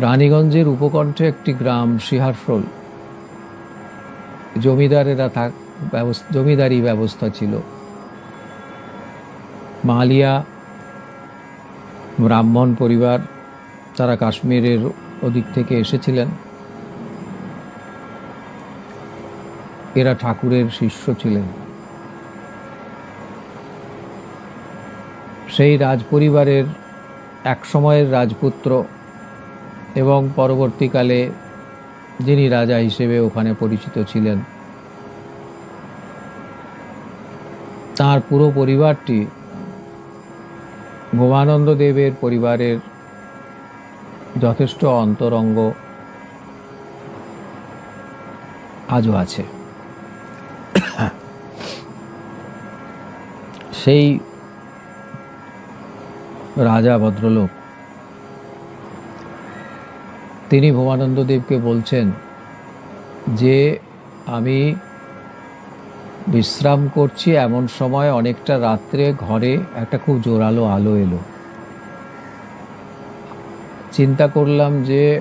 রানীগঞ্জের উপকণ্ঠে একটি গ্রাম, শিহারফল। জমিদারেরা থাক জমিদারি ব্যবস্থা ছিল। মালিয়া, ব্রাহ্মণ পরিবার, তারা কাশ্মীরের ওদিক থেকে এসেছিলেন। এরা ঠাকুরের শিষ্য ছিলেন। সেই রাজপরিবারের এক সময়ের রাজপুত্র এবং পরবর্তীকালে যিনি রাজা হিসেবে ওখানে পরিচিত ছিলেন, তার পুরো পরিবারটি ভোমানন্দ দেবের পরিবারের যথেষ্ট অন্তরঙ্গ আজও আছে। সেই রাজা ভদ্রলোক তিনি ভোমানন্দ দেবকে বলছেন যে, আমি বিশ্রাম করছি এমন সময় অনেকটা রাত্রে ঘরে একটা খুব জোরালো আলো এলো। চিন্তা করলাম যে,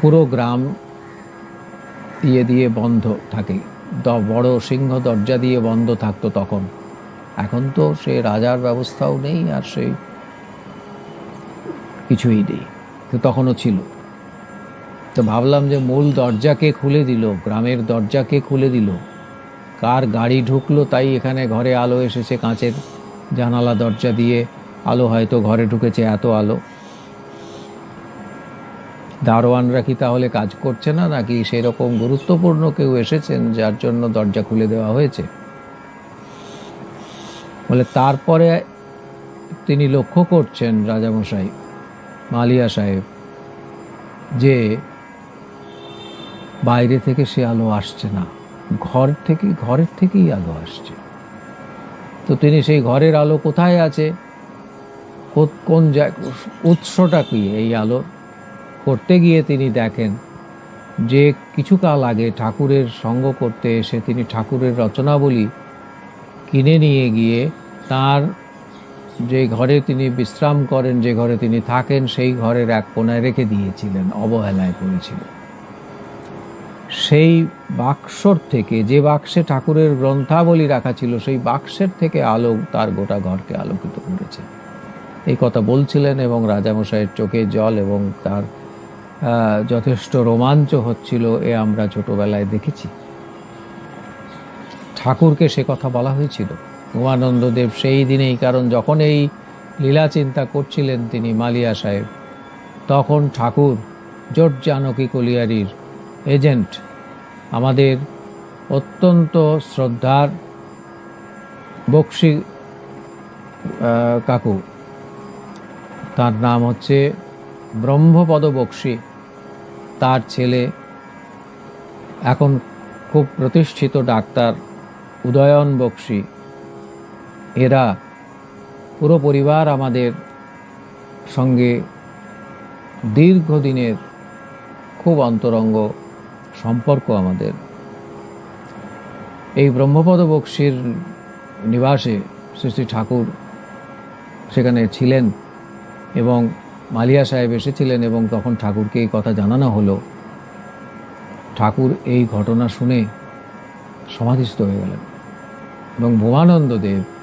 পুরো গ্রাম ইয়ে দিয়ে বন্ধ থাকে। বড় সিংহ দরজা দিয়ে বন্ধ থাকতো তখন। এখন তো সে রাজার ব্যবস্থাও নেই আর সেই কিছুই নেই। তখনও ছিল। তো ভাবলাম যে মূল দরজাকে খুলে দিল, গ্রামের দরজাকে খুলে দিল। কার গাড়ি ঢুকলো তাই এখানে ঘরে আলো এসেছে কাঁচের। জানালা, দরজা দিয়ে আলো হয়তো ঘরে ঢুকেছে, এত আলো। দারোয়ানরা কি তাহলে কাজ করছে না নাকি সেরকম গুরুত্বপূর্ণ কেউ এসেছেন যার জন্য দরজা খুলে দেওয়া হয়েছে? বলে, তারপরে তিনি লক্ষ্য করছেন রাজামশাই মালিয়া সাহেব, যে বাইরে থেকে সে আলো আসছে না, ঘর থেকে ঘরের থেকেই আলো আসছে। তো তিনি সেই ঘরের আলো কোথায় আছে? কোন উৎসটা কি এই আলো? করতে গিয়ে তিনি দেখেন যে কিছু কাল আগে ঠাকুরের সঙ্গ করতে এসে তিনি ঠাকুরের রচনাবলী কিনে নিয়ে গিয়ে তার যে ঘরে তিনি বিশ্রাম করেন, যে ঘরে তিনি থাকেন, সেই ঘরের এক কোনায় রেখে দিয়েছিলেন, অবহেলায় পড়েছিল সেই বাক্সর থেকে, যে বাক্সে ঠাকুরের গ্রন্থাবলী রাখা ছিল, সেই বাক্সের থেকে আলো তার গোটা ঘরকে আলোকিত করেছে। এই কথা বলছিলেন এবং রাজামশাইয়ের চোখে জল এবং তার যথেষ্ট রোমাঞ্চ হচ্ছিল, এ আমরা ছোটবেলায় দেখেছি। ঠাকুরকে সে কথা বলা হয়েছিল। উমানন্দ দেব সেই দিনেই, কারণ যখন এই লীলা চিন্তা করছিলেন তিনি মালিয়া সাহেব, তখন ঠাকুর জোট জানকী কলিয়ারির এজেন্ট, আমাদের অত্যন্ত শ্রদ্ধার বক্সি কাকু। তার নাম হচ্ছে ব্রহ্মপদ বক্সি। তার ছেলে, এখন খুব প্রতিষ্ঠিত ডাক্তার উদয়ন বক্সি। এরা পুরো পরিবার আমাদের সঙ্গে দীর্ঘদিনের খুব অন্তরঙ্গ সম্পর্ক আমাদের। এই ব্রহ্মপদ বক্সির নিবাসে শ্রী শ্রী ঠাকুর সেখানে ছিলেন এবং মালিয়া সাহেব এসেছিলেন এবং তখন ঠাকুরকে এই কথা জানানো হলো। ঠাকুর এই ঘটনা শুনে সমাধিস্থ হয়ে গেলেন এবং ভুবানন্দ দেব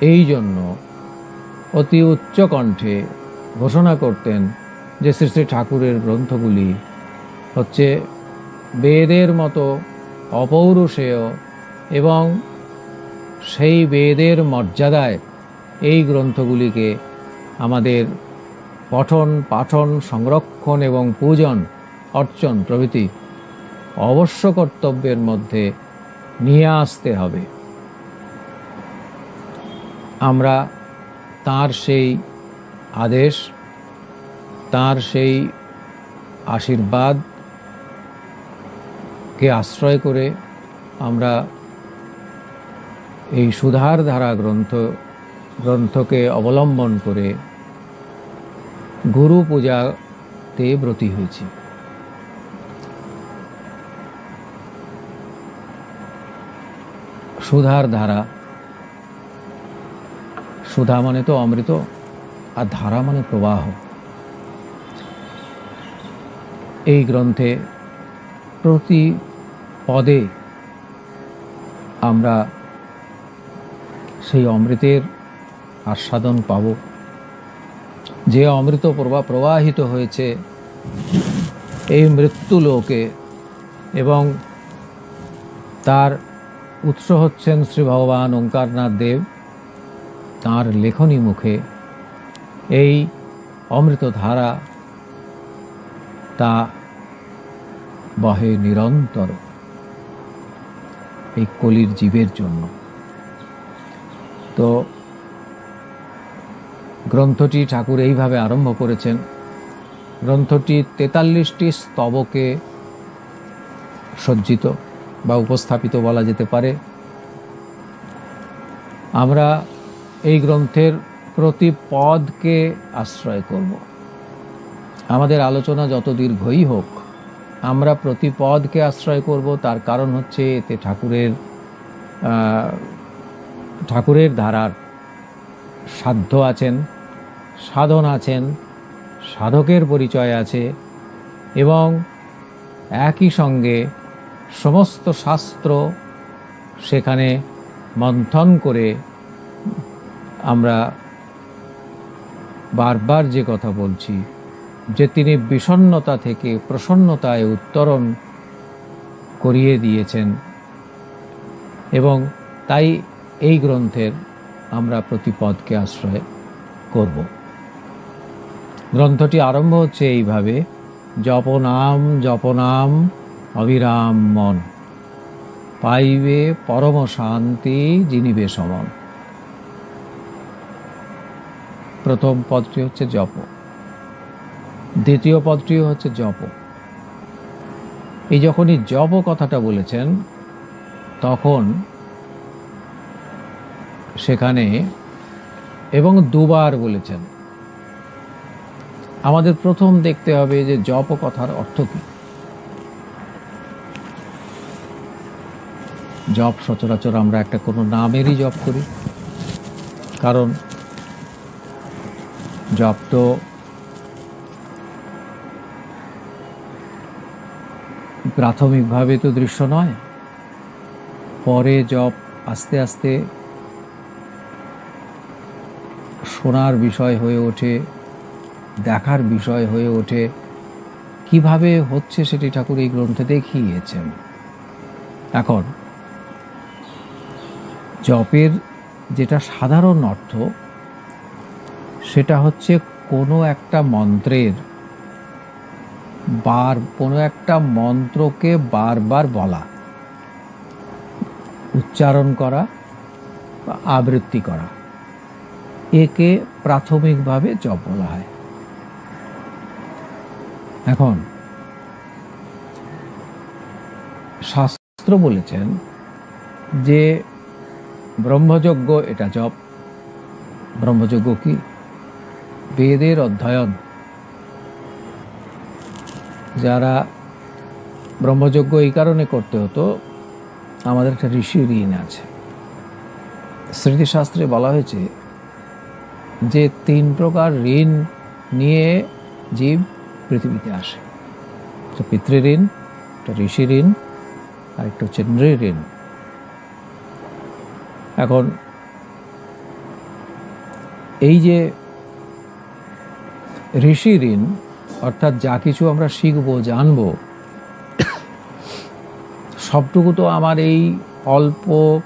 এই জন্য অতি উচ্চ কণ্ঠে ঘোষণা করতেন যে শ্রী শ্রী ঠাকুরের গ্রন্থগুলি হচ্ছে বেদের মতো অপৌরুষেয় এবং সেই বেদের মর্যাদায় এই গ্রন্থগুলিকে আমাদের পঠন, পাঠন, সংরক্ষণ এবং পূজন, অর্চন প্রভৃতি অবশ্য কর্তব্যের মধ্যে নিয়ে আসতে হবে। আমরা তার সেই আদেশ, তার সেই আশীর্বাদকে আশ্রয় করে আমরা এই সুধার ধারা গ্রন্থ, গ্রন্থকে অবলম্বন করে গুরু পূজাতে ব্রতী হয়েছি। সুধার ধারা সুধা মানে তো অমৃত, আর ধারা মানে প্রবাহ। এই গ্রন্থে প্রতি পদে আমরা সেই অমৃতের আস্বাদন পাব। যে অমৃত প্রবাহ প্রবাহিত হয়েছে, এই মৃত্যু লোকে এবং তার উৎস হচ্ছেন শ্রী ভগবান ওঙ্কারনাথ দেব। তাঁর লেখনী মুখে এই অমৃত ধারা তা বহে নিরন্তর এই কলির জীবের জন্য। তো গ্রন্থটি ঠাকুর এইভাবে আরম্ভ করেছেন, গ্রন্থটি তেতাল্লিশটি স্তবকে সজ্জিত বা উপস্থাপিত বলা যেতে পারে। আমরা এই গ্রন্থের প্রতি পদকে আশ্রয় করব। আমাদের আলোচনা যত দীর্ঘই হোক, আমরা প্রতি পদকে আশ্রয় করব, তার কারণ হচ্ছে এতে ঠাকুরের ঠাকুরের ধারার সাধ্য আছেন, সাধন আছেন, সাধকের পরিচয় আছে এবং একই সঙ্গে সমস্ত শাস্ত্র সেখানে মন্থন করে আমরা বারবার যে কথা বলছি, যে তিনি বিষণ্নতা থেকে প্রসন্নতায় উত্তরণ করিয়ে দিয়েছেন এবং তাই এই গ্রন্থের আমরা প্রতিপদকে আশ্রয় করব। গ্রন্থটি আরম্ভ হচ্ছে এইভাবে, জপনাম জপনাম, অবিরাম মন, পাইবে পরম শান্তি জিনিবে সমন প্রথম পদটি হচ্ছে জপ। দ্বিতীয় পদটিও হচ্ছে জপ। এই যখনই জপ কথাটা বলেছেন, তখন সেখানে এবং দুবার বলেছেন, আমাদের প্রথম দেখতে হবে যে জপ কথার অর্থ কি? জপ সচরাচর আমরা একটা কোনো নামেরই জপ করি, কারণ জপ তো প্রাথমিকভাবে তো দৃশ্য নয়। পরে জপ আস্তে আস্তে শোনার বিষয় হয়ে ওঠে, দেখার বিষয় হয়ে ওঠে, কীভাবে হচ্ছে সেটি ঠাকুর এই গ্রন্থে দেখিয়েছেন। এখন, জপের যেটা সাধারণ অর্থ সেটা হচ্ছে কোনো একটা মন্ত্রের বার, কোনো একটা মন্ত্রকে বারবার বলা, উচ্চারণ করা, আবৃত্তি করা, একে প্রাথমিকভাবে জপ বলা হয়। এখন, শাস্ত্র বলেছেন যে ব্রহ্মযজ্ঞ এটা জপ, ব্রহ্মযজ্ঞ কি? বেদের অধ্যয়ন। যারা ব্রহ্মযজ্ঞ এই কারণে করতে হতো, আমাদের একটা ঋষি ঋণ আছে। স্মৃতিশাস্ত্রে বলা হয়েছে যে, তিন প্রকার ঋণ নিয়ে জীব পৃথিবীতে আসে। একটা পিতৃঋণ একটা ঋষি ঋণ, আর একটা হচ্ছে নৃঋণ এখন, এই যে ঋষি ঋণ অর্থাৎ যা কিছু আমরা শিখব, জানব, সবটুকু তো আমার এই অল্প,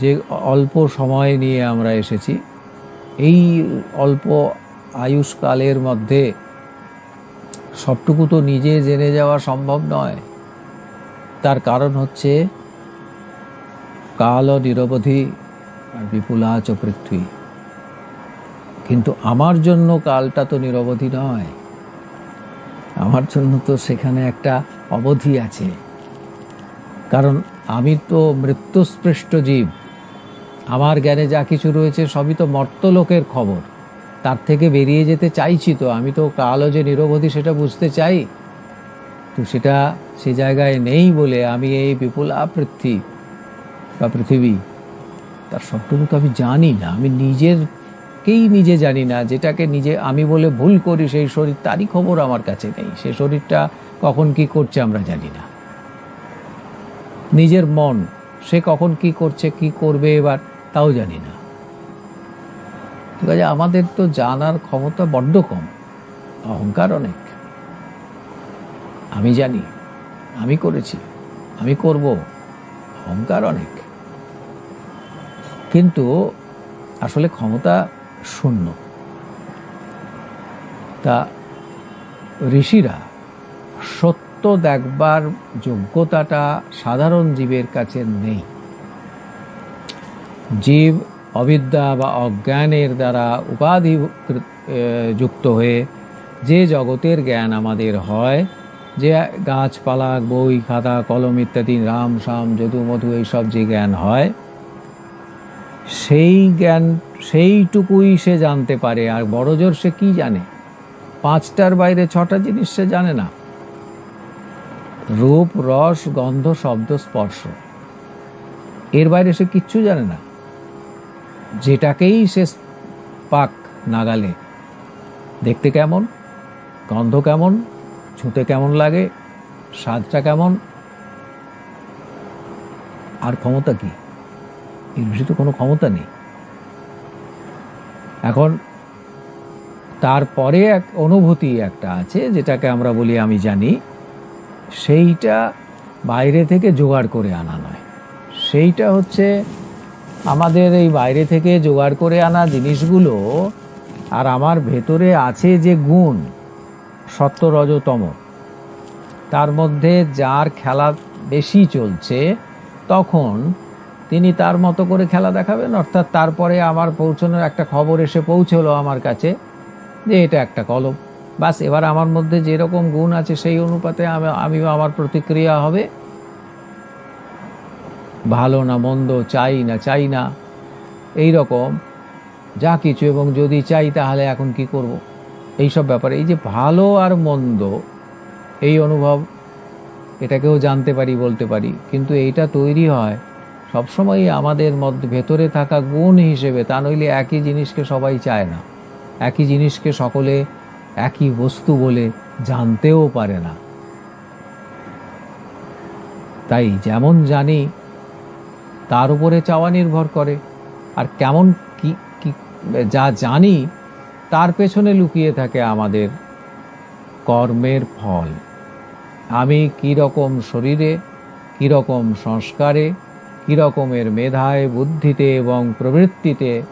যে অল্প সময় নিয়ে আমরা এসেছি, এই অল্প আয়ুষ্কালের মধ্যে সবটুকু তো নিজে জেনে যাওয়া সম্ভব নয়। তার কারণ হচ্ছে কাল নিরবধি আর বিপুলাচ পৃথ্বী। কিন্তু আমার জন্য কালটা তো নিরবধি নয়। আমার জন্য তো সেখানে একটা অবধি আছে। কারণ আমি তো মৃত্যুস্পৃষ্ট জীব। আমার জ্ঞানে যা কিছু রয়েছে সবই তো মর্তলোকের খবর। তার থেকে বেরিয়ে যেতে চাইছি তো, আমি তো কালও যে নিরবধি সেটা বুঝতে চাই। তো সেটা সে জায়গায় নেই বলে আমি এই বিপুলা পৃথ্বী বা পৃথিবী, তার সবটুকু তো আমি জানি না। আমি নিজেরকেই নিজে জানি না, যেটাকে নিজে আমি বলে ভুল করি, সেই শরীর তারই খবর আমার কাছে নেই। সেই শরীরটা কখন কি করছে আমরা জানি না। নিজের মন, সে কখন কি করছে, কি করবে এবার তাও জানি না। ঠিক আছে, আমাদের তো জানার ক্ষমতা বড্ড কম, অহংকার অনেক। আমি জানি, আমি করেছি, আমি করব, অহংকার অনেক। কিন্তু আসলে ক্ষমতা শূন্য। তা ঋষিরা সত্য দেখবার যোগ্যতাটা সাধারণ জীবের কাছে নেই। জীব অবিদ্যা বা অজ্ঞানের দ্বারা উপাধি যুক্ত হয়ে যে জগতের জ্ঞান আমাদের হয়, যে গাছপালা, বই, খাতা, কলম ইত্যাদি, রাম শাম যদু, মধু, এইসব যে জ্ঞান হয় সেই জ্ঞান, সেইটুকুই সে জানতে পারে। আর বড় জোর সে কি জানে? পাঁচটার বাইরে ছটা জিনিস সে জানে না। রূপ, রস, গন্ধ, শব্দ, স্পর্শ। এর বাইরে সে কিচ্ছু জানে না। যেটাকেই সে, পাক নাগালে। দেখতে কেমন? গন্ধ কেমন? ছুঁতে কেমন লাগে? স্বাদটা কেমন? আর ক্ষমতা কি? এর তো কোনো ক্ষমতা নেই। এখন তারপরে এক অনুভূতি একটা আছে, যেটাকে আমরা বলি, আমি জানি, সেইটা বাইরে থেকে জোগাড় করে আনা নয়। সেইটা হচ্ছে আমাদের এই বাইরে থেকে জোগাড় করে আনা জিনিসগুলো, আর আমার ভেতরে আছে যে গুণ সত্য রজতম তার মধ্যে যার খেলা বেশি চলছে, তখন তিনি তার মতো করে খেলা দেখাবেন? অর্থাৎ তারপরে আমার পৌঁছানোর একটা খবর এসে পৌঁছলো আমার কাছে যে এটা একটা কলম। বাস, এবার আমার মধ্যে যেরকম গুণ আছে সেই অনুপাতে আমি আমি আমার প্রতিক্রিয়া হবে। ভালো না মন্দ, চাই না চাই না, এই রকম। যা কিছু এবং যদি চাই তাহলে এখন কি করব? এইসব ব্যাপারে, এই যে ভালো আর মন্দ, এই অনুভব এটাকেও জানতে পারি, বলতে পারি, কিন্তু এইটা তৈরি হয় সবসময় আমাদের মধ্যে ভেতরে থাকা গুণ হিসেবে তা নইলে একই জিনিসকে সবাই চায় না। একই জিনিসকে সকলে একই বস্তু বলে জানতেও পারে না। তাই যেমন জানি তার উপরে চাওয়া নির্ভর করে, আর কেমন কি কি, যা জানি তার পেছনে লুকিয়ে থাকে আমাদের কর্মের ফল। আমি কী রকম শরীরে কী রকম সংস্কারে কী রকমের মেধায়, বুদ্ধিতে এবং প্রবৃত্তিতে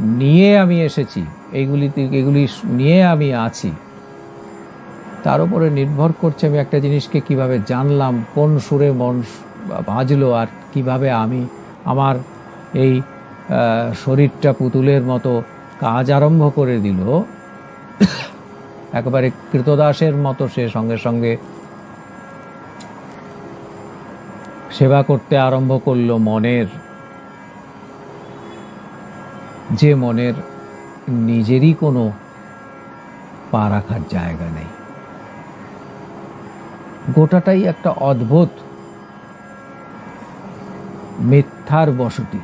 নিয়ে আমি এসেছি। এইগুলিতে এগুলি নিয়ে আমি আছি। তার উপরে নির্ভর করছে আমি একটা জিনিসকে কীভাবে জানলাম, কোন সুরে মন বাজলো আর কীভাবে আমি আমার এই শরীরটা পুতুলের মতো কাজ আরম্ভ করে দিল। একেবারে কৃতদাসের মতো সে সঙ্গে সঙ্গে সেবা করতে আরম্ভ করল মনের। যে মনের নিজেরই কোনো পা রাখার জায়গা নেই। গোটাটাই একটা অদ্ভুত মিথ্যার বসতি।